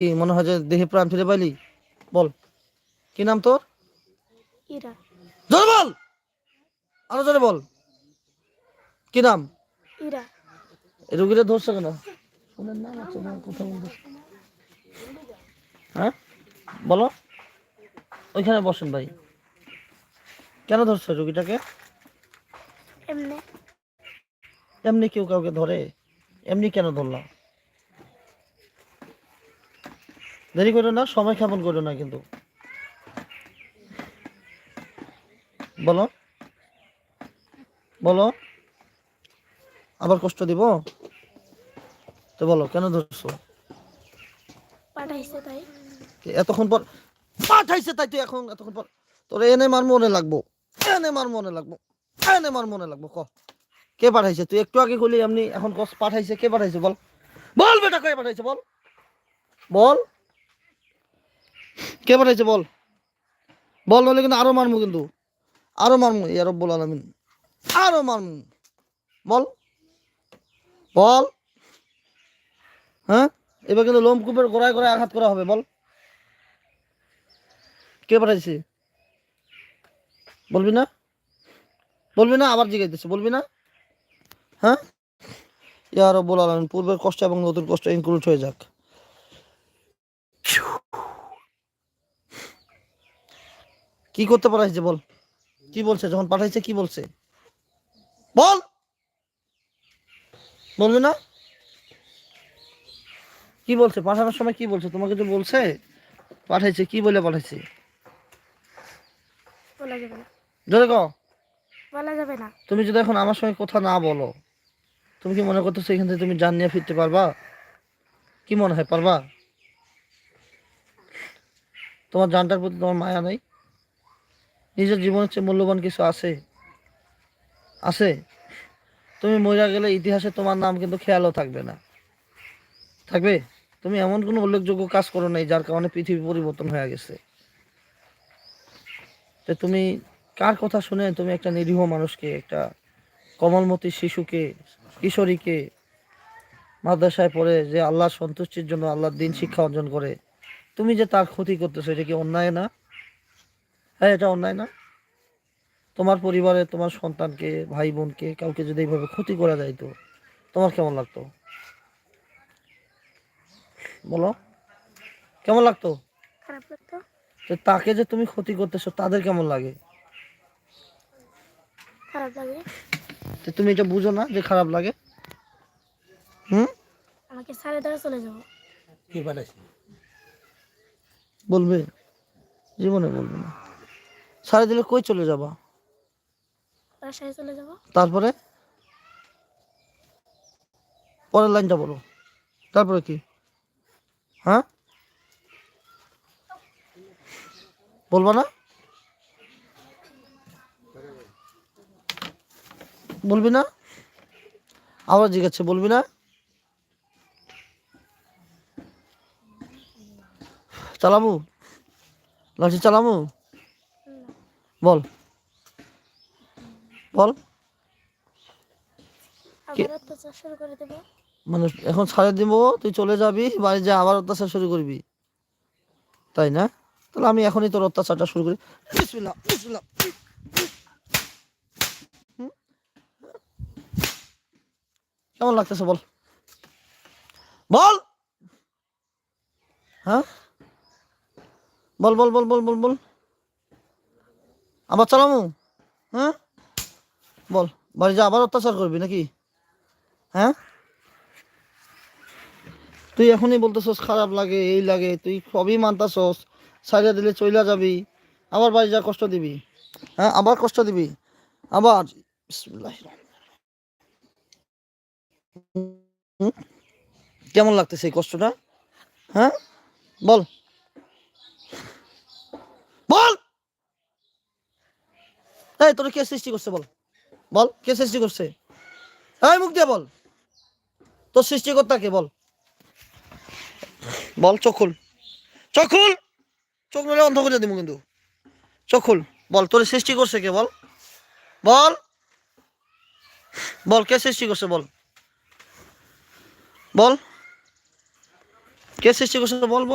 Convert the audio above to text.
কি মনে হয় যে দেহে প্রাণ ফিরে পাইলি? বল। কি নাম তোর? ইরা। জোরে বল! আরও জোরে বল। কি নাম? ইরা। রুগীটা ধরছে কেন? ওনার নাম আছে না বলতেছে। হ্যাঁ? বলো। ওইখানে বসেন ভাই। কেন ধরছো রুগীটাকে? এমনি। এমনি কেউ কাউকে ধরে? এমনি কেন ধরলাম দেরি করো না সময় ক্ষেপণ করো না কিন্তু। বলো। বলো। আবার কষ্ট দিব? তো বলো কেন ধরছো? পাঠাইছে তাই। এতক্ষণ পর পাঠাইছে তাই তুই এখন এতক্ষণ পর তোর এনে মার মনে লাগবো। এনে মার মনে লাগবো। এনে মার মনে লাগবো ক। কে পাঠাইছে? তুই একটু আগে করলি এমনি এখন পাঠাইছে কে পাঠাইছে? বল। বল বেটা কে পাঠাইছে? বল। বল। কে পাঠাইছে বল? বল নইলে কিন্তু আরও মারমু কিন্তু। আরও মারমু ইয়ার রব্বুল আলামিন। আরও মারমু। বল। বল। হ্যাঁ? এবার কিন্তু লোমকূপের গোড়ায় গোড়ায় আঘাত করা হবে, বল। কে পাঠাইছে? বলবি না? বলবি না? আবার জিজ্ঞাসা বলবি না? হ্যাঁ? ইয়া রব্বুল আলামিন, পূর্বের কষ্ট এবং নতুন কষ্ট ইনক্লুড হয়ে যাক। কি করতে পাঠাইছে বল? কি বলছে? যখন পাঠাইছে কি বলছে? বল! বলবে না? কি বলছে? পাঠানোর সময় কি বলছে? তোমাকে যে বলছে পাঠাইছে কি বলে পাঠাইছে? বলা যাবে না। জোরে কও। বলা যাবে না। তুমি যদি এখন আমার সঙ্গে কথা না বলো তুমি কি মনে করতেছো এখান থেকে তুমি জান নিয়ে ফিরতে পারবা? কি মনে হয়? পারবা? তোমার জানটার প্রতি তোমার মায়া নেই? নিজের জীবনের চেয়ে মূল্যবান কিছু আছে। আছে। তুমি মরে গেলে ইতিহাসে তোমার নাম কিন্তু খেয়ালও থাকবে না। থাকবে? তুমি এমন কোনো উল্লেখযোগ্য কাজ করো নাই যার কারণে পৃথিবী পরিবর্তন হয়ে গেছে। তো তুমি কার কথা শুনে তুমি একটা নিরীহ মানুষকে, একটা কমলমতি শিশুকে, কিশোরীকে মাদ্রাসায় পড়ে যে আল্লাহর সন্তুষ্টির জন্য আল্লাহর দিন শিক্ষা অর্জন করে, তুমি যে তার ক্ষতি করতেছো, এটা কি অন্যায় না? হ্যাঁ এটা অন্যায় না। তোমার পরিবারে তোমার সন্তানকে ভাই বোনকে কাউকে যদি এইভাবে ক্ষতি করা যায় তো তোমার কেমন লাগতো? বলো। কেমন লাগতো? তো তাকে যে তুমি ক্ষতি করতেছো তাদের কেমন লাগে? খারাপ লাগে। তো তুমি এটা বুঝো না যে খারাপ লাগে? হুম? আমাকে সাড়ে ধরে চলে যাব। কি বলবে? জীবনে বলবে না। সারা দিলে কই চলে যাবা? বাসায় চলে যাব। তারপরে? পরের লাইনটা বলো। তারপরে কি? হ্যাঁ? বলব না? বলবি না? আবার জিজ্ঞাসা বলবি না? চালাবো? লাঠি চালাবো? বল। বল। মানে এখন ছাড়ে দিব তুই চলে যাবি বাড়ি যা আবার অত্যাচার শুরু করবি। তাই না? তাহলে আমি এখনই তোর অত্যাচারটা শুরু করি। বিসমিল্লাহ, বিসমিল্লাহ। কেমন লাগতেছে বল? বল। হ্যাঁ? বল বল বল বল বল বল। আবার চালামু? হ্যাঁ? বল, বাড়ি যা, আবার অত্যাচার করবি নাকি? হ্যাঁ? তুই এখনই বলতেছস খারাপ লাগে, এই লাগে, তুই সবই মানতাছস সাইডে দিলে চইলা যাবি, আবার বাড়ি যা কষ্ট দিবি হ্যাঁ? আবার কষ্ট দিবি, আবার? কেমন লাগতেছে এই কষ্টটা? হ্যাঁ? বল। এই, তোর কে সৃষ্টি করছে বল? বল, কে সৃষ্টি করছে? এই, মুখ দিয়ে বল। তোর সৃষ্টিকর্তা কে? বল। বল, চোখ খুল। চোখ নলে অন্ধ করে দিব কিন্তু। চোখ খুল। বল, তোর সৃষ্টি করছে কে? বল। বল। বল, কে সৃষ্টি করছে? বল। বল। কে সৃষ্টি করছে? বল বল।